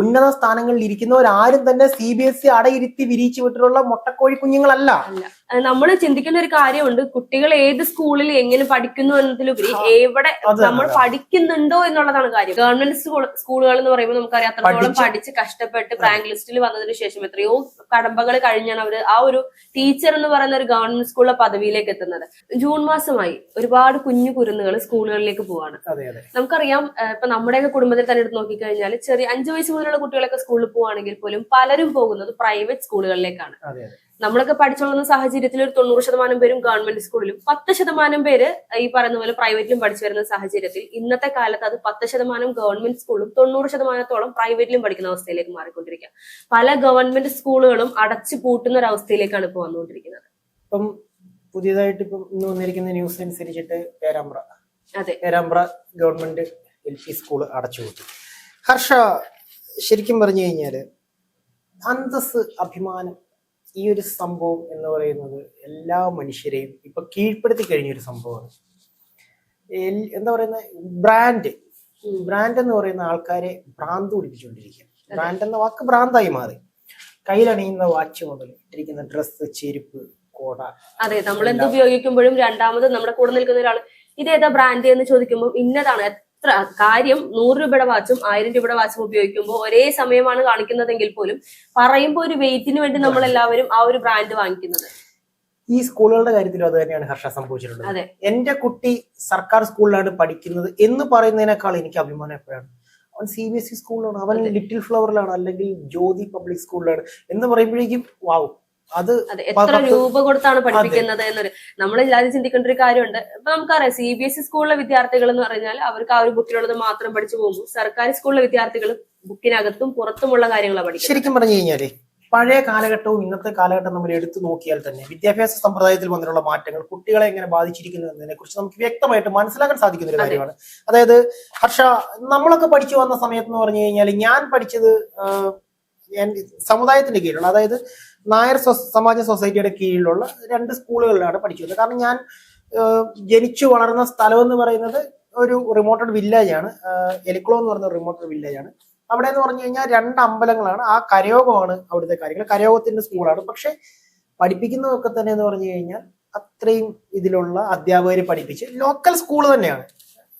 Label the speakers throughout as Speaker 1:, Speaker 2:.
Speaker 1: ഉന്നത സ്ഥാനങ്ങളിൽ ഇരിക്കുന്നവരാരും തന്നെ സി ബി എസ് ഇ അടയിരുത്തി വിരിച്ചു വിട്ടിട്ടുള്ള മുട്ടക്കോഴി കുഞ്ഞുങ്ങളല്ല.
Speaker 2: നമ്മൾ ചിന്തിക്കുന്ന ഒരു കാര്യമുണ്ട്. കുട്ടികൾ ഏത് സ്കൂളിൽ എങ്ങനെ പഠിക്കുന്നു എന്നതിലുപരി എവിടെ നമ്മൾ പഠിക്കുന്നുണ്ടോ എന്നുള്ളതാണ് കാര്യം. ഗവൺമെന്റ് സ്കൂൾ സ്കൂളുകൾ എന്ന് പറയുമ്പോൾ നമുക്കറിയാം അത്രത്തോളം
Speaker 1: പഠിച്ച്
Speaker 2: കഷ്ടപ്പെട്ട് റാങ്ക് ലിസ്റ്റിൽ വന്നതിന് ശേഷം എത്രയോ കടമ്പകൾ കഴിഞ്ഞാണ് അവർ ആ ഒരു ടീച്ചർ എന്ന് പറയുന്ന ഒരു ഗവൺമെന്റ് സ്കൂളിലെ പദവിയിലേക്ക് എത്തുന്നത്. ജൂൺ മാസമായി ഒരുപാട് കുഞ്ഞു കുരുന്നുകൾ സ്കൂളുകളിലേക്ക് പോവാണ്. നമുക്കറിയാം ഇപ്പൊ നമ്മുടെയൊക്കെ കുടുംബത്തിൽ തന്നെ എടുത്ത് നോക്കിക്കഴിഞ്ഞാൽ ചെറിയ അഞ്ചു വയസ്സ് മുതലുള്ള കുട്ടികളൊക്കെ സ്കൂളിൽ പോവാണെങ്കിൽ പോലും പലരും പോകുന്നത് പ്രൈവറ്റ് സ്കൂളുകളിലേക്കാണ്. നമ്മളൊക്കെ പഠിച്ചോളുന്ന സാഹചര്യത്തിൽ ഒരു തൊണ്ണൂറ് ശതമാനം പേരും ഗവൺമെന്റ് സ്കൂളിലും പത്ത് ശതമാനം പേര് ഈ പറയുന്ന പോലെ പ്രൈവറ്റിലും പഠിച്ചു വരുന്ന സാഹചര്യത്തിൽ ഇന്നത്തെ കാലത്ത് അത് പത്ത് ശതമാനം ഗവൺമെന്റ് സ്കൂളും തൊണ്ണൂറ് ശതമാനത്തോളം പ്രൈവറ്റിലും പഠിക്കുന്ന അവസ്ഥയിലേക്ക് മാറിക്കൊണ്ടിരിക്കുക. പല ഗവൺമെന്റ് സ്കൂളുകളും അടച്ചു പൂട്ടുന്ന ഒരു അവസ്ഥയിലേക്കാണ് ഇപ്പോൾ വന്നുകൊണ്ടിരിക്കുന്നത്.
Speaker 1: ഇപ്പം പുതിയതായിട്ട് ഇപ്പം ഇന്ന് വന്നിരിക്കുന്ന ന്യൂസ് അനുസരിച്ചിട്ട് പേരാമ്പ്ര.
Speaker 2: അതെ.
Speaker 1: Perambra government L P school അടച്ചുപൂട്ടി ഹർഷ ശരിക്കും പറഞ്ഞു കഴിഞ്ഞാൽ അന്തസ് അഭിമാനം ഈ ഒരു സംഭവം എന്ന് പറയുന്നത് എല്ലാ മനുഷ്യരെയും ഇപ്പൊ കീഴ്പ്പെടുത്തി കഴിഞ്ഞ ഒരു സംഭവമാണ് എന്താ പറയുന്ന? ബ്രാൻഡ്. ബ്രാൻഡ് എന്ന് പറയുന്ന ആൾക്കാരെ ഭ്രാന്ത് പിടിപ്പിച്ചുകൊണ്ടിരിക്കുക ബ്രാൻഡ് എന്ന വാക്ക് ഭ്രാന്തായി മാറി. കയ്യിലണിയുന്ന വാച്ച് മുതൽ ഇട്ടിരിക്കുന്ന ഡ്രസ്സ് ചെരുപ്പ് കോട.
Speaker 2: അതെ നമ്മൾ എന്ത് ഉപയോഗിക്കുമ്പോഴും രണ്ടാമത് നമ്മുടെ കൂടെ നിൽക്കുന്ന ഒരാൾ ഇതേതാ ബ്രാൻഡ്? എന്ന് ചോദിക്കുമ്പോൾ ഇന്നതാണ് കാര്യം നൂറ് രൂപയുടെ വാച്ചും ആയിരം രൂപയുടെ വാച്ചും ഉപയോഗിക്കുമ്പോൾ ഒരേ സമയമാണ് കാണിക്കുന്നതെങ്കിൽ പോലും പറയുമ്പോൾ ഒരു വെയിറ്റിന് വേണ്ടി നമ്മൾ എല്ലാവരും ആ ഒരു ബ്രാൻഡ് വാങ്ങിക്കുന്നത്.
Speaker 1: ഈ സ്കൂളുകളുടെ കാര്യത്തിലും അത് തന്നെയാണ് ഹർഷ സംഭവിച്ചിട്ടുള്ളത്.
Speaker 2: അതെ.
Speaker 1: എന്റെ കുട്ടി സർക്കാർ സ്കൂളിലാണ് പഠിക്കുന്നത് എന്ന് പറയുന്നതിനേക്കാൾ എനിക്ക് അഭിമാനം എപ്പോഴാണ്? അവൻ സി ബി എസ് ഇ സ്കൂളിലാണ് അവൻ ലിറ്റിൽ ഫ്ലവറിലാണ് അല്ലെങ്കിൽ ജ്യോതി പബ്ലിക് സ്കൂളിലാണ് എന്ന് പറയുമ്പോഴേക്കും വാവും അത്
Speaker 2: എത്ര രൂപ കൊടുത്താണ് പഠിപ്പിക്കുന്നത് എന്നൊരു നമ്മൾ എല്ലാവരും ചിന്തിക്കേണ്ട ഒരു കാര്യമുണ്ട്. ഇപ്പൊ നമുക്കറിയാം സി ബി എസ് ഇ സ്കൂളിലെ വിദ്യാർത്ഥികൾ എന്ന് പറഞ്ഞാൽ അവർക്ക് ആ ഒരു ബുക്കിലുള്ളത് മാത്രം പഠിച്ചു പോകും സർക്കാർ സ്കൂളിലെ വിദ്യാർത്ഥികൾ ബുക്കിനകത്തും പുറത്തുമുള്ള കാര്യങ്ങളാണ് പഠിക്കുന്നത്.
Speaker 1: ശരിക്കും പറഞ്ഞു കഴിഞ്ഞാൽ പഴയ കാലഘട്ടവും ഇന്നത്തെ കാലഘട്ടം നമ്മൾ എടുത്തു നോക്കിയാൽ തന്നെ വിദ്യാഭ്യാസ സമ്പ്രദായത്തിൽ വന്നിട്ടുള്ള മാറ്റങ്ങൾ കുട്ടികളെ എങ്ങനെ ബാധിച്ചിരിക്കുന്നു എന്നതിനെ കുറിച്ച് നമുക്ക് വ്യക്തമായിട്ട് മനസ്സിലാക്കാൻ സാധിക്കുന്ന ഒരു കാര്യമാണ്. അതായത് ഹർഷ നമ്മളൊക്കെ പഠിച്ചു വന്ന സമയത്ത് എന്ന് പറഞ്ഞു കഴിഞ്ഞാൽ ഞാൻ പഠിച്ചത് ഞാൻ സമുദായത്തിന്റെ കീഴിലുള്ള അതായത് നായർ സമാജ സൊസൈറ്റിയുടെ കീഴിലുള്ള രണ്ട് സ്കൂളുകളിലാണ് പഠിച്ചത് കാരണം ഞാൻ ജനിച്ചു വളർന്ന സ്ഥലം എന്ന് പറയുന്നത് ഒരു റിമോട്ടഡ് വില്ലേജ് ആണ് ആഹ്, എലിക്കുളം എന്ന് പറയുന്ന റിമോട്ടഡ് വില്ലേജ് ആണ് അവിടെ എന്ന് പറഞ്ഞു കഴിഞ്ഞാൽ രണ്ട് അമ്പലങ്ങളാണ്. ആ കരയോഗമാണ് അവിടുത്തെ കാര്യങ്ങൾ. കരയോഗത്തിന്റെ സ്കൂളാണ്. പക്ഷെ പഠിപ്പിക്കുന്നതൊക്കെ തന്നെ എന്ന് പറഞ്ഞു കഴിഞ്ഞാൽ അത്രയും ഇതിലുള്ള അധ്യാപകരെ പഠിപ്പിച്ച് ലോക്കൽ സ്കൂൾ തന്നെയാണ്.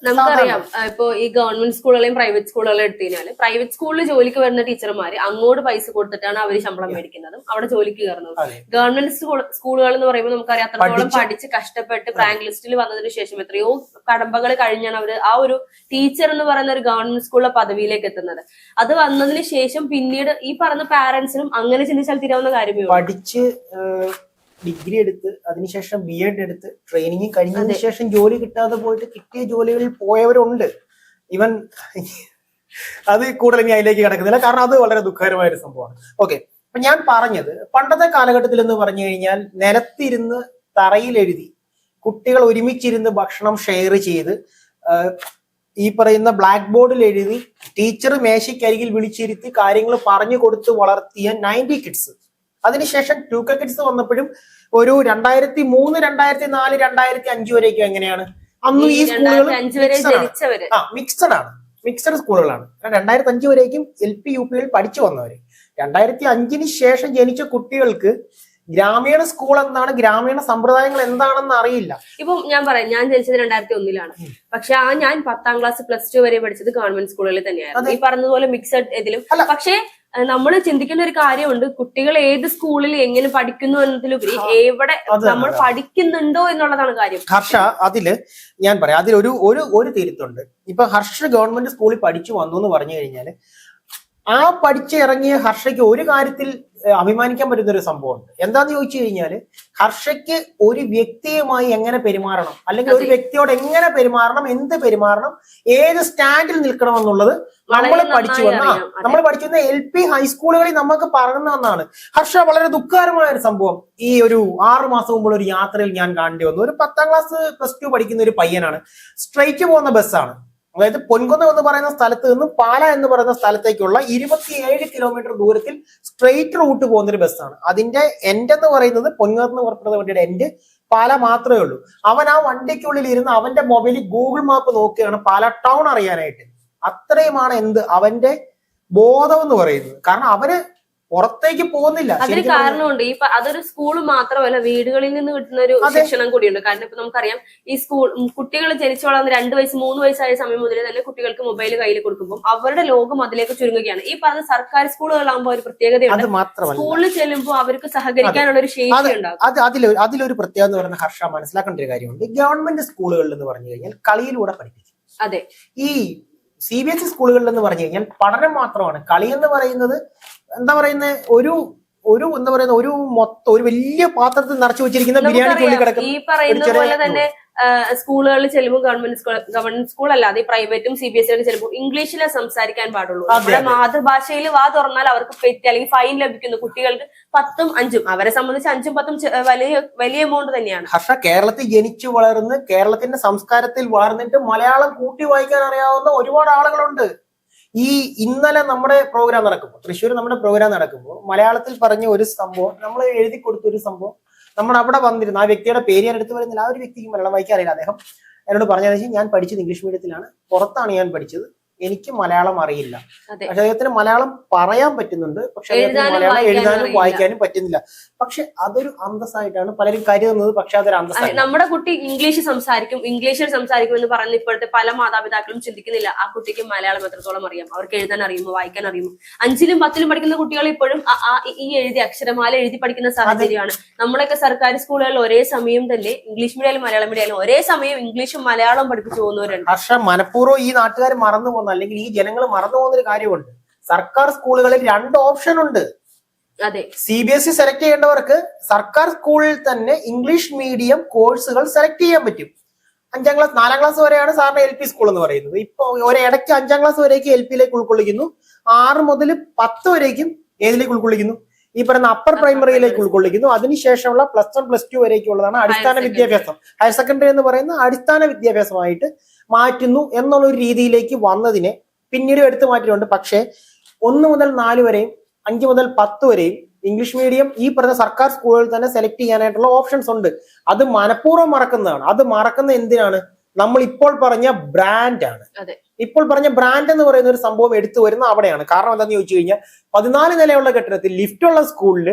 Speaker 2: നമുക്കറിയാം. ഇപ്പോ ഈ ഗവൺമെന്റ് സ്കൂളുകളെയും പ്രൈവറ്റ് സ്കൂളുകളെ എടുത്തു കഴിഞ്ഞാൽ പ്രൈവറ്റ് സ്കൂളിൽ ജോലിക്ക് വരുന്ന ടീച്ചർമാര് അങ്ങോട്ട് പൈസ കൊടുത്തിട്ടാണ് അവർ ശമ്പളം മേടിക്കുന്നതും. അവിടെ ജോലിക്ക് കയറുന്നത്. ഗവൺമെന്റ് സ്കൂളുകൾ എന്ന് പറയുമ്പോൾ നമുക്കറിയാം അത്രത്തോളം
Speaker 1: പഠിച്ച്.
Speaker 2: കഷ്ടപ്പെട്ട് റാങ്ക് ലിസ്റ്റിൽ വന്നതിന് ശേഷം എത്രയോ കടമ്പകൾ കഴിഞ്ഞാണ് അവർ ആ ഒരു ടീച്ചർ എന്ന് പറയുന്ന ഒരു ഗവൺമെന്റ് സ്കൂളിലെ പദവിയിലേക്ക് എത്തുന്നത്. അത് വന്നതിന് ശേഷം പിന്നീട് ഈ പറഞ്ഞ പാരന്റ്സിനും അങ്ങനെ ചിന്തിച്ചാൽ തീരാവുന്ന കാര്യമേ
Speaker 1: പഠിച്ച് ഡിഗ്രി എടുത്ത് അതിനുശേഷം ബി എഡ് എടുത്ത് ട്രെയിനിങ് കഴിഞ്ഞതിന് ശേഷം ജോലി കിട്ടാതെ പോയിട്ട് കിട്ടിയ ജോലികളിൽ പോയവരുണ്ട്. ഇവൻ അത് കൂടുതൽ ഇനി അതിലേക്ക് കിടക്കുന്നില്ല. കാരണം അത് വളരെ ദുഃഖകരമായ ഒരു സംഭവമാണ്. ഓക്കെ അപ്പൊ ഞാൻ പറഞ്ഞത് പണ്ടത്തെ കാലഘട്ടത്തിൽ എന്ന് പറഞ്ഞു കഴിഞ്ഞാൽ നിലത്തിരുന്ന് തറയിൽ എഴുതി കുട്ടികൾ ഒരുമിച്ചിരുന്ന് ഭക്ഷണം ഷെയർ ചെയ്ത് ഈ പറയുന്ന ബ്ലാക്ക് ബോർഡിൽ എഴുതി ടീച്ചർ മേശയ്ക്കരികിൽ വിളിച്ചിരുത്തി കാര്യങ്ങൾ പറഞ്ഞു കൊടുത്ത് വളർത്തിയ നയന്റി കിഡ്സ് അതിനുശേഷം ടു കെ കിഡ്സ് വന്നപ്പോഴും ഒരു രണ്ടായിരത്തി മൂന്ന് രണ്ടായിരത്തി നാല് രണ്ടായിരത്തി അഞ്ച് വരെയൊക്കെ എങ്ങനെയാണ്? അന്ന് ഈ സ്കൂളുകൾ മിക്സഡ് ആണ്. മിക്സഡ് സ്കൂളുകളാണ്. രണ്ടായിരത്തി അഞ്ച് വരേക്കും എൽ പി യു പിയിൽ പഠിച്ചു വന്നവര്. രണ്ടായിരത്തി അഞ്ചിന് ശേഷം ജനിച്ച കുട്ടികൾക്ക് ഗ്രാമീണ സ്കൂൾ എന്താണ് ഗ്രാമീണ സമ്പ്രദായങ്ങൾ എന്താണെന്ന് അറിയില്ല.
Speaker 2: ഇപ്പം ഞാൻ പറയാം ഞാൻ ജനിച്ചത് രണ്ടായിരത്തി ഒന്നിലാണ് പക്ഷെ ആ ഞാൻ പത്താം ക്ലാസ് പ്ലസ് ടു വരെ പഠിച്ചത് ഗവൺമെന്റ് സ്കൂളുകളിൽ തന്നെയായിരുന്നു. ഈ പറഞ്ഞതുപോലെ മിക്സഡ് ഇതിലും. പക്ഷേ നമ്മൾ ചിന്തിക്കുന്ന ഒരു കാര്യമുണ്ട്. കുട്ടികൾ ഏത് സ്കൂളിൽ എങ്ങനെ പഠിക്കുന്നു എന്നതിലുപരി എവിടെ നമ്മൾ പഠിക്കുന്നുണ്ടോ എന്നുള്ളതാണ് കാര്യം.
Speaker 1: ഹർഷ അതിൽ ഞാൻ പറയാം. അതിൽ ഒരു ഒരു ഒരു തിരുത്തുണ്ട്. ഇപ്പൊ ഹർഷ ഗവൺമെന്റ് സ്കൂളിൽ പഠിച്ചു വന്നു എന്ന് പറഞ്ഞു കഴിഞ്ഞാൽ ആ പഠിച്ച് ഇറങ്ങിയ ഹർഷയ്ക്ക് ഒരു കാര്യത്തിൽ അഭിമാനിക്കാൻ പറ്റുന്ന ഒരു സംഭവമുണ്ട്. എന്താന്ന് ചോദിച്ചു കഴിഞ്ഞാൽ ഹർഷയ്ക്ക് ഒരു വ്യക്തിയുമായി എങ്ങനെ പെരുമാറണം? അല്ലെങ്കിൽ ഒരു വ്യക്തിയോട് എങ്ങനെ പെരുമാറണം? എന്ത് പെരുമാറണം? ഏത് സ്റ്റാൻഡിൽ നിൽക്കണം എന്നുള്ളത് നമ്മൾ പഠിച്ചു വന്ന നമ്മൾ പഠിച്ചു വന്ന എൽ പി ഹൈസ്കൂളുകളിൽ നമുക്ക് പറഞ്ഞു ഹർഷ വളരെ ദുഃഖകരമായ ഒരു സംഭവം. ഈ ഒരു ആറു മാസം മുമ്പുള്ള ഒരു യാത്രയിൽ ഞാൻ കാണേണ്ടി വന്നു. ഒരു പത്താം ക്ലാസ് പ്ലസ് ടു പഠിക്കുന്ന ഒരു പയ്യനാണ്. സ്ട്രൈക്ക് പോകുന്ന ബസ്സാണ്. അതായത് പൊൻകുന്നം എന്ന് പറയുന്ന സ്ഥലത്ത് നിന്നും പാല എന്ന് പറയുന്ന സ്ഥലത്തേക്കുള്ള ഇരുപത്തിയേഴ് കിലോമീറ്റർ ദൂരത്തിൽ സ്ട്രെയിറ്റ് റൂട്ട് പോകുന്ന ഒരു ബസ്സാണ് അതിന്റെ എൻഡ് എന്ന് പറയുന്നത് പൊൻകുന്നത്ത് പുറപ്പെടുന്ന വണ്ടിയുടെ എൻഡ് പാല മാത്രമേ ഉള്ളൂ. അവൻ ആ വണ്ടിക്കുള്ളിൽ ഇരുന്ന് അവന്റെ മൊബൈലിൽ ഗൂഗിൾ മാപ്പ് നോക്കുകയാണ്. പാല ടൗൺ അറിയാനായിട്ട്. അത്രയുമാണ് എന്ത് അവന്റെ ബോധം എന്ന് പറയുന്നത്. കാരണം അവർ പുറത്തേക്ക് പോകുന്നില്ല.
Speaker 2: അതിന് കാരണമുണ്ട്. ഈ അതൊരു സ്കൂൾ മാത്രമല്ല വീടുകളിൽ നിന്ന് കിട്ടുന്ന ഒരു. ശിക്ഷണം കൂടിയുണ്ട്. കാരണം ഇപ്പൊ നമുക്കറിയാം ഈ സ്കൂൾ കുട്ടികൾ ജനിച്ചു വളർന്ന് രണ്ട് വയസ്സ് മൂന്ന് വയസ്സായ സമയം മുതലേ തന്നെ കുട്ടികൾക്ക് മൊബൈൽ കയ്യിൽ കൊടുക്കുമ്പോൾ അവരുടെ ലോകം അതിലേക്ക് ചുരുങ്ങുകയാണ്. ഈ പറഞ്ഞ സർക്കാർ സ്കൂളുകളാകുമ്പോൾ ഒരു പ്രത്യേകതയുണ്ട്. സ്കൂളിൽ ചെല്ലുമ്പോൾ അവർക്ക് സഹകരിക്കാനുള്ള ഒരു ശേഷി ഉണ്ടാകും.
Speaker 1: അത് അതിലൊരു അതിലൊരു പ്രത്യേകത എന്ന് പറയുന്ന ഹർഷ മനസ്സിലാക്കേണ്ട ഒരു കാര്യമുണ്ട്. ഗവൺമെന്റ് സ്കൂളുകളിൽ എന്ന് പറഞ്ഞു കഴിഞ്ഞാൽ കളിയിലൂടെ പഠിപ്പിക്കും.
Speaker 2: അതെ.
Speaker 1: ഈ സി ബി എസ് ഇ സ്കൂളുകളിൽ എന്ന് പറഞ്ഞു കഴിഞ്ഞാൽ പഠനം മാത്രമാണ്. കളി എന്ന് പറയുന്നത് എന്താ പറയുന്ന? ഒരു ഒരു എന്താ പറയുന്ന? ഒരു മൊത്തം ഒരു വലിയ പാത്രത്തിൽ നിറച്ചു വെച്ചിരിക്കുന്ന ബിരിയാണി
Speaker 2: നമുക്കറിയാം
Speaker 1: കിടക്കുന്ന
Speaker 2: ഈ പറയുന്ന പോലെ തന്നെ സ്കൂളുകളിൽ ചെല്ലുമ്പോൾ ഗവൺമെന്റ് സ്കൂൾ ഗവൺമെന്റ് സ്കൂൾ അല്ലാതെ പ്രൈവറ്റും സി ബി എസ് സിയിലൊക്കെ ചെല്ലുമ്പോൾ ഇംഗ്ലീഷിലെ സംസാരിക്കാൻ പാടുള്ളൂ. നമ്മുടെ. മാതൃഭാഷയിൽ വാ തുറന്നാൽ അവർക്ക് പെറ്റി അല്ലെങ്കിൽ ഫൈൻ ലഭിക്കുന്നു. കുട്ടികൾക്ക് പത്തും അഞ്ചും അവരെ സംബന്ധിച്ച് അഞ്ചും പത്തും വലിയ വലിയ എമൗണ്ട് തന്നെയാണ്.
Speaker 1: ഹർഷ കേരളത്തിൽ ജനിച്ചു വളർന്ന് കേരളത്തിന്റെ സംസ്കാരത്തിൽ വളർന്നിട്ട് മലയാളം കൂട്ടി വായിക്കാൻ അറിയാവുന്ന ഒരുപാട് ആളുകളുണ്ട്. ഈ ഇന്നലെ നമ്മുടെ പ്രോഗ്രാം നടക്കുമ്പോൾ തൃശ്ശൂർ നമ്മുടെ പ്രോഗ്രാം നടക്കുമ്പോൾ മലയാളത്തിൽ പറഞ്ഞ ഒരു സംഭവം നമ്മൾ എഴുതി കൊടുത്ത ഒരു സംഭവം നമ്മൾ അവിടെ വന്നിരുന്നു ആ വ്യക്തിയുടെ പേര് ഞാൻ എടുത്തു പറയുന്നില്ല. ആ ഒരു വ്യക്തിക്ക് മലയാളം വായിക്കാൻ അറിയില്ല അദ്ദേഹം എന്നോട് വെച്ചാൽ ഞാൻ പഠിച്ചത് ഇംഗ്ലീഷ് മീഡിയത്തിലാണ് പുറത്താണ് ഞാൻ പഠിച്ചത്. എനിക്ക് മലയാളം അറിയില്ല. പക്ഷെ അദ്ദേഹത്തിന് മലയാളം പറയാൻ പറ്റുന്നുണ്ട്. പക്ഷെ അദ്ദേഹത്തിന് മലയാളം എഴുതാനും വായിക്കാനും പറ്റുന്നില്ല. പക്ഷെ അതൊരു അന്തസ്സായിട്ടാണ് പലരും കരുതുന്നത്. പക്ഷെ അതൊരു അന്തസ്
Speaker 2: നമ്മുടെ കുട്ടി ഇംഗ്ലീഷ് സംസാരിക്കും. ഇംഗ്ലീഷിൽ സംസാരിക്കും എന്ന് പറയുന്ന ഇപ്പോഴത്തെ പല മാതാപിതാക്കളും ചിന്തിക്കുന്നില്ല. ആ കുട്ടിക്ക് മലയാളം എത്രത്തോളം അറിയാം? അവർക്ക് എഴുതാൻ അറിയുമോ? വായിക്കാൻ അറിയുമോ? അഞ്ചിലും പത്തിലും പഠിക്കുന്ന കുട്ടികൾ ഇപ്പോഴും ഈ എഴുതി അക്ഷരമാല എഴുതി പഠിക്കുന്ന സാഹചര്യമാണ്. നമ്മളൊക്കെ സർക്കാർ സ്കൂളുകളിൽ ഒരേ സമയം തന്നെ ഇംഗ്ലീഷ് മീഡിയം മലയാളം മീഡിയം ഒരേ സമയം ഇംഗ്ലീഷും മലയാളവും പഠിപ്പിച്ചു പോകുന്നവരുണ്ട്.
Speaker 1: പക്ഷെ മനഃപൂർവം ഈ നാട്ടുകാർ മറന്നു പോകുന്ന അല്ലെങ്കിൽ ഈ ജനങ്ങൾ മറന്നു പോകുന്ന ഒരു കാര്യമുണ്ട്. സർക്കാർ സ്കൂളുകളിൽ രണ്ട് ഓപ്ഷൻ ഉണ്ട്.
Speaker 2: അതെ.
Speaker 1: C B S E select ചെയ്യേണ്ടവർക്ക് സർക്കാർ സ്കൂളിൽ തന്നെ ഇംഗ്ലീഷ് മീഡിയം കോഴ്സുകൾ സെലക്ട് ചെയ്യാൻ പറ്റും. അഞ്ചാം ക്ലാസ് നാലാം ക്ലാസ് വരെയാണ് സാറിന് എൽ പി സ്കൂൾ എന്ന് പറയുന്നത്. ഇപ്പൊ ഒരിടയ്ക്ക് അഞ്ചാം ക്ലാസ് വരേക്ക് എൽ പിയിലേക്ക് ഉൾക്കൊള്ളിക്കുന്നു. ആറ് മുതൽ പത്ത് വരേക്കും ഏതിലേക്ക് ഉൾക്കൊള്ളിക്കുന്നു? ഈ പറയുന്ന അപ്പർ പ്രൈമറിയിലേക്ക് ഉൾക്കൊള്ളിക്കുന്നു. അതിനുശേഷമുള്ള പ്ലസ് വൺ പ്ലസ് ടു വരേക്കുള്ളതാണ് അടിസ്ഥാന വിദ്യാഭ്യാസം. ഹയർ സെക്കൻഡറി എന്ന് പറയുന്ന അടിസ്ഥാന വിദ്യാഭ്യാസമായിട്ട് മാറ്റുന്നു എന്നുള്ള ഒരു രീതിയിലേക്ക് വന്നതിനെ പിന്നീട് എടുത്തു മാറ്റിയിട്ടുണ്ട്. പക്ഷേ ഒന്ന് മുതൽ നാല് വരെയും അഞ്ച് മുതൽ പത്ത് വരെയും ഇംഗ്ലീഷ് മീഡിയം ഈ പറഞ്ഞ സർക്കാർ സ്കൂളുകളിൽ തന്നെ സെലക്ട് ചെയ്യാനായിട്ടുള്ള ഓപ്ഷൻസ് ഉണ്ട്. അത് മനഃപൂർവം മറക്കുന്നതാണ്. അത് മറക്കുന്ന എന്തിനാണ്? നമ്മൾ ഇപ്പോൾ പറഞ്ഞ ബ്രാൻഡാണ്. ഇപ്പോൾ പറഞ്ഞ ബ്രാൻഡ് എന്ന് പറയുന്ന ഒരു സംഭവം എടുത്തു വരുന്ന അവിടെയാണ്. കാരണം എന്താണെന്ന് ചോദിച്ചു കഴിഞ്ഞാൽ പതിനാല് നിലയുള്ള കെട്ടിടത്തിൽ ലിഫ്റ്റുള്ള സ്കൂളിൽ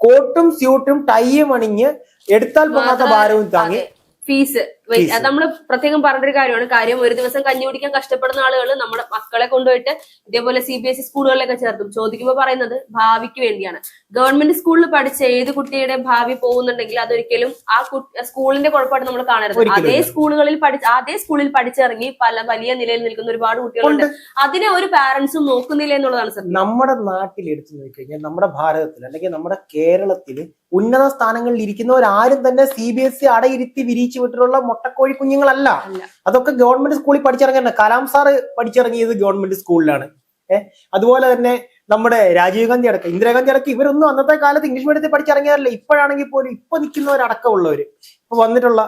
Speaker 1: കോട്ടും സ്യൂട്ടും ടൈയും അണിഞ്ഞ് എടുത്താൽ പോകാത്ത ഭാരവും താങ്ങി
Speaker 2: ഫീസ് നമ്മൾ പ്രത്യേകം പറഞ്ഞൊരു കാര്യമാണ്. കാര്യം ഒരു ദിവസം കഞ്ഞി കുടിക്കാൻ കഷ്ടപ്പെടുന്ന ആളുകൾ നമ്മുടെ മക്കളെ കൊണ്ടുപോയിട്ട് ഇതേപോലെ സി ബി എസ് ഇ സ്കൂളുകളിലൊക്കെ ചേർത്തും. ചോദിക്കുമ്പോൾ പറയുന്നത് ഭാവിക്ക് വേണ്ടിയാണ്. ഗവൺമെന്റ് സ്കൂളിൽ പഠിച്ച ഏത് കുട്ടിയുടെ ഭാവി പോകുന്നുണ്ടെങ്കിൽ അതൊരിക്കലും ആ സ്കൂളിന്റെ കുഴപ്പമായിട്ട് നമ്മൾ കാണരുത്. അതേ സ്കൂളുകളിൽ പഠിച്ച അതേ സ്കൂളിൽ പഠിച്ചിറങ്ങി പല വലിയ നിലയിൽ നിൽക്കുന്ന ഒരുപാട് കുട്ടികളുണ്ട്. അതിനെ ഒരു പാരന്റ്സും നോക്കുന്നില്ല എന്നുള്ളതാണ് സത്യം.
Speaker 1: നമ്മുടെ നാട്ടിൽ എടുത്തു നോക്കിക്കഴിഞ്ഞാൽ നമ്മുടെ ഭാരതത്തിൽ അല്ലെങ്കിൽ നമ്മുടെ കേരളത്തിൽ ഉന്നത സ്ഥാനങ്ങളിൽ ഇരിക്കുന്നവരാരും തന്നെ സി ബി എസ് ഇ അടയിരുത്തി വിരിച്ചു വിട്ടിട്ടുള്ള മുട്ടക്കോഴി കുഞ്ഞുങ്ങളല്ല. അതൊക്കെ ഗവൺമെന്റ് സ്കൂളിൽ പഠിച്ചിറങ്ങിയ കലാം സാറ് പഠിച്ചിറങ്ങിയത് ഗവൺമെന്റ് സ്കൂളിലാണ്. ഏഹ് അതുപോലെ തന്നെ നമ്മുടെ രാജീവ് ഗാന്ധി അടക്കം ഇന്ദിരാഗാന്ധി അടക്കം ഇവരൊന്നും അന്നത്തെ കാലത്ത് ഇംഗ്ലീഷ് മീഡിയത്തിൽ പഠിച്ചിറങ്ങിയതല്ല. ഇപ്പോഴാണെങ്കിൽ പോലും ഇപ്പൊ നിൽക്കുന്നവരടക്കമുള്ളവര് ഇപ്പൊ വന്നിട്ടുള്ള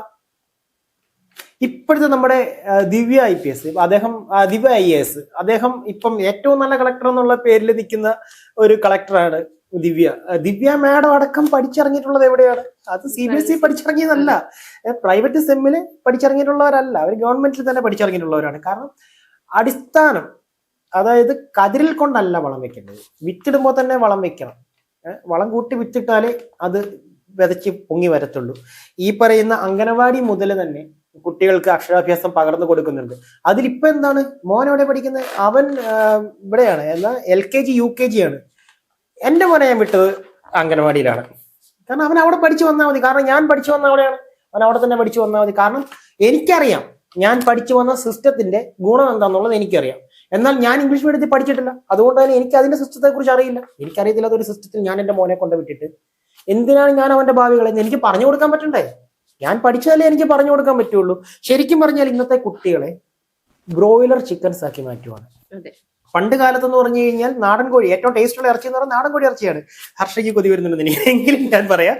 Speaker 1: ഇപ്പോഴത്തെ നമ്മുടെ ദിവ്യ ഐ പി എസ് അദ്ദേഹം ദിവ്യ ഐ എ എസ് അദ്ദേഹം ഇപ്പം ഏറ്റവും നല്ല കളക്ടർ എന്നുള്ള പേരിൽ നിൽക്കുന്ന ഒരു കളക്ടറാണ് ദിവ്യ. ദിവ്യ മാഡം അടക്കം പഠിച്ചിറങ്ങിയിട്ടുള്ളത് എവിടെയാണ്? അത് സി ബി എസ് ഇ പഠിച്ചിറങ്ങിയതല്ല. പ്രൈവറ്റ് സെമ്മിൽ പഠിച്ചിറങ്ങിയിട്ടുള്ളവരല്ല. അവർ ഗവൺമെന്റിൽ തന്നെ പഠിച്ചിറങ്ങിയിട്ടുള്ളവരാണ്. കാരണം അടിസ്ഥാനം അതായത് കതിരിൽ കൊണ്ടല്ല വളം വെക്കേണ്ടത്. വിത്തിടുമ്പോൾ തന്നെ വളം വെക്കണം. വളം കൂട്ടി വിത്തിട്ടാലേ അത് വിതച്ച് പൊങ്ങി വരത്തുള്ളൂ. ഈ പറയുന്ന അംഗനവാടി മുതൽ തന്നെ കുട്ടികൾക്ക് അക്ഷരാഭ്യാസം പകർന്നു കൊടുക്കുന്നുണ്ട്. അതിലിപ്പോ എന്താണ്? മോൻ എവിടെ പഠിക്കുന്നത് അവൻ ഇവിടെയാണ്. എന്നാ L K G U K G ആണ്. എന്റെ മോനെ ഞാൻ വിട്ടത് അംഗനവാടിയിലാണ്. കാരണം അവൻ അവിടെ പഠിച്ചു വന്നാൽ മതി. കാരണം ഞാൻ പഠിച്ചു വന്ന അവിടെയാണ് അവൻ അവിടെ തന്നെ പഠിച്ചു വന്നാൽ മതി. കാരണം എനിക്കറിയാം ഞാൻ പഠിച്ചു വന്ന സിസ്റ്റത്തിന്റെ ഗുണം എന്താണെന്നുള്ളത് എനിക്കറിയാം. എന്നാൽ ഞാൻ ഇംഗ്ലീഷ് മീഡിയത്തിൽ പഠിച്ചിട്ടില്ല. അതുകൊണ്ട് തന്നെ എനിക്ക് അതിന്റെ സിസ്റ്റത്തെ കുറിച്ച് അറിയില്ല. എനിക്കറിയത്തില്ലാത്ത ഒരു സിസ്റ്റത്തിൽ ഞാൻ എന്റെ മോനെ കൊണ്ട് വിട്ടിട്ട്. എന്തിനാണ് ഞാൻ അവന്റെ ഭാവി എനിക്ക് പറഞ്ഞു കൊടുക്കാൻ പറ്റണ്ടേ? ഞാൻ പഠിച്ചാലേ എനിക്ക് പറഞ്ഞു കൊടുക്കാൻ പറ്റുള്ളൂ. ശരിക്കും പറഞ്ഞാൽ ഇന്നത്തെ കുട്ടികളെ ബ്രോയിലർ ചിക്കൻസ് ആക്കി മാറ്റുവാണ്. പണ്ട് കാലത്ത് എന്ന് പറഞ്ഞു കഴിഞ്ഞാൽ നാടൻ കോഴി ഏറ്റവും ടേസ്റ്റുള്ള ഇറച്ചി എന്ന് പറഞ്ഞാൽ നാടൻ കോഴി ഇറച്ചിയാണ്. ഹർഷയ്ക്ക് കൊതി വരുന്നുണ്ടെന്ന് എനിക്ക് എങ്കിലും ഞാൻ പറയാം.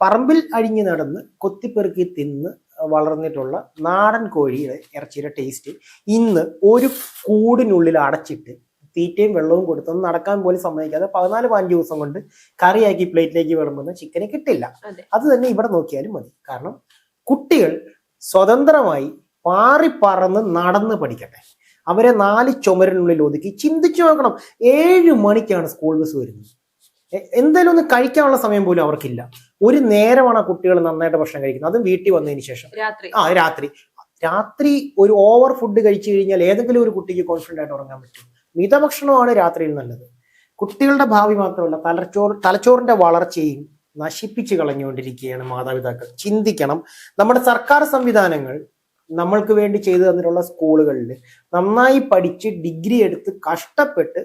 Speaker 1: പറമ്പിൽ അഴിഞ്ഞു നടന്ന് കൊത്തിപ്പെറുക്കി തിന്ന് വളർന്നിട്ടുള്ള നാടൻ കോഴിയുടെ ഇറച്ചിയുടെ ടേസ്റ്റ് ഇന്ന് ഒരു കൂടിനുള്ളിൽ അടച്ചിട്ട് തീറ്റയും വെള്ളവും കൊടുത്തൊന്നും നടക്കാൻ പോലും സമ്മതിക്കാതെ പതിനാല് പതിനഞ്ച് ദിവസം കൊണ്ട് കറിയാക്കി പ്ലേറ്റിലേക്ക് വിളമ്പുന്ന ചിക്കനെ കിട്ടില്ല.
Speaker 2: അത്
Speaker 1: തന്നെ ഇവിടെ നോക്കിയാലും മതി. കാരണം കുട്ടികൾ സ്വതന്ത്രമായി പാറി പറന്ന് നടന്ന് പഠിക്കട്ടെ. അവരെ നാല് ചുമരിനുള്ളിൽ ഒതുക്കി ചിന്തിച്ചു നോക്കണം. ഏഴ് മണിക്കാണ് സ്കൂൾ ബസ് വരുന്നത്. എന്തായാലും ഒന്ന് കഴിക്കാനുള്ള സമയം പോലും അവർക്കില്ല. ഒരു നേരമാണ് ആ കുട്ടികൾ നന്നായിട്ട് ഭക്ഷണം കഴിക്കുന്നത്. അതും വീട്ടിൽ വന്നതിന് ശേഷം. ആ രാത്രി. രാത്രി ഒരു ഓവർ ഫുഡ് കഴിച്ചു കഴിഞ്ഞാൽ ഏതെങ്കിലും ഒരു കുട്ടിക്ക് കോൺഫിഡന്റ് ആയിട്ട് ഉറങ്ങാൻ പറ്റും. മിതഭക്ഷണമാണ് രാത്രിയിൽ നല്ലത്. കുട്ടികളുടെ ഭാവി മാത്രമല്ല തലച്ചോറ് തലച്ചോറിന്റെ വളർച്ചയും നശിപ്പിച്ചു കളഞ്ഞുകൊണ്ടിരിക്കുകയാണ് മാതാപിതാക്കൾ. ചിന്തിക്കണം. നമ്മുടെ സർക്കാർ സംവിധാനങ്ങൾ നമ്മൾക്ക് വേണ്ടി ചെയ്തു തന്നിട്ടുള്ള സ്കൂളുകളിൽ നന്നായി പഠിച്ച് ഡിഗ്രി എടുത്ത് കഷ്ടപ്പെട്ട്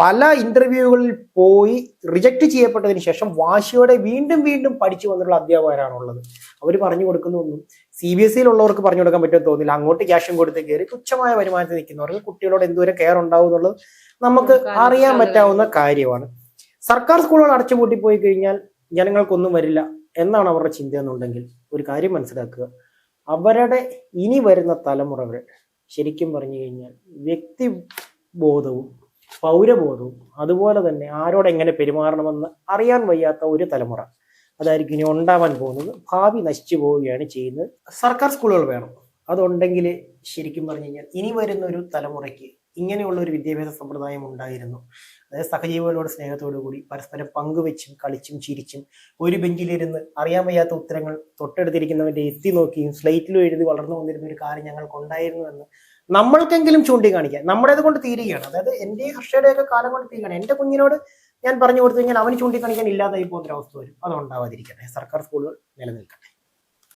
Speaker 1: പല ഇന്റർവ്യൂകളിൽ പോയി റിജക്റ്റ് ചെയ്യപ്പെട്ടതിന് ശേഷം വാശിയോടെ വീണ്ടും വീണ്ടും പഠിച്ചു വന്നിട്ടുള്ള അധ്യാപകരാണുള്ളത്. അവർ പറഞ്ഞു കൊടുക്കുന്നൊന്നും സി ബി എസ് സിയിലുള്ളവർക്ക് പറഞ്ഞു കൊടുക്കാൻ പറ്റുമെന്ന് തോന്നില്ല. അങ്ങോട്ട് ക്യാഷും കൊടുത്ത് കയറി തുച്ഛമായ വരുമാനത്തിൽ നിൽക്കുന്നവർക്ക് കുട്ടികളോട് എന്തോരം കെയർ ഉണ്ടാവും എന്നുള്ളത് നമുക്ക് അറിയാൻ പറ്റാവുന്ന കാര്യമാണ്. സർക്കാർ സ്കൂളുകൾ അടച്ചുപൂട്ടി പോയി കഴിഞ്ഞാൽ ജനങ്ങൾക്കൊന്നും വരില്ല എന്നാണ് അവരുടെ ചിന്ത എന്നുണ്ടെങ്കിൽ ഒരു കാര്യം മനസ്സിലാക്കുക. അവരുടെ ഇനി വരുന്ന തലമുറകൾ ശരിക്കും പറഞ്ഞു കഴിഞ്ഞാൽ വ്യക്തി വ്യക്തിബോധവും പൗരബോധവും അതുപോലെ തന്നെ ആരോട് എങ്ങനെ പെരുമാറണമെന്ന് അറിയാൻ വയ്യാത്ത ഒരു തലമുറ. അതായിരിക്കും ഇനി ഉണ്ടാവാൻ പോകുന്നത്. ഭാവി നശിച്ചു പോവുകയാണ് ചെയ്യുന്നത്. സർക്കാർ സ്കൂളുകൾ വേണം. അതുണ്ടെങ്കിൽ ശരിക്കും പറഞ്ഞു കഴിഞ്ഞാൽ ഇനി വരുന്ന ഒരു തലമുറയ്ക്ക് ഇങ്ങനെയുള്ള ഒരു വിദ്യാഭ്യാസ സമ്പ്രദായം ഉണ്ടായിരുന്നു. സഹജീവികളോട് സ്നേഹത്തോടു കൂടി പരസ്പരം പങ്കുവെച്ചും കളിച്ചും ചിരിച്ചും ഒരു ബെഞ്ചിലിരുന്ന് അറിയാൻ വയ്യാത്ത ഉത്തരങ്ങൾ തൊട്ടടുത്തിരിക്കുന്നവന്റെ എത്തി നോക്കിയും സ്ലേറ്റിലും എഴുതി വളർന്നു വന്നിരുന്ന ഒരു കാര്യം ഞങ്ങൾക്ക് ഉണ്ടായിരുന്നു എന്ന് നമ്മൾക്കെങ്കിലും ചൂണ്ടിക്കാണിക്കാൻ നമ്മുടേത് കൊണ്ട് തീരുകയാണ്. അതായത് എന്റെ ഹർഷയുടെയൊക്കെ കാലം കൊണ്ട് തീരുകയാണ്. എന്റെ കുഞ്ഞിനോട് ഞാൻ പറഞ്ഞു കൊടുത്തു കഴിഞ്ഞാൽ അവന് ചൂണ്ടിക്കാണിക്കാൻ ഇല്ലാതായി പോകുന്ന ഒരു അവസ്ഥ വരും. അത് ഉണ്ടാവാതിരിക്കട്ടെ. സർക്കാർ സ്കൂളുകൾ നിലനിൽക്കട്ടെ.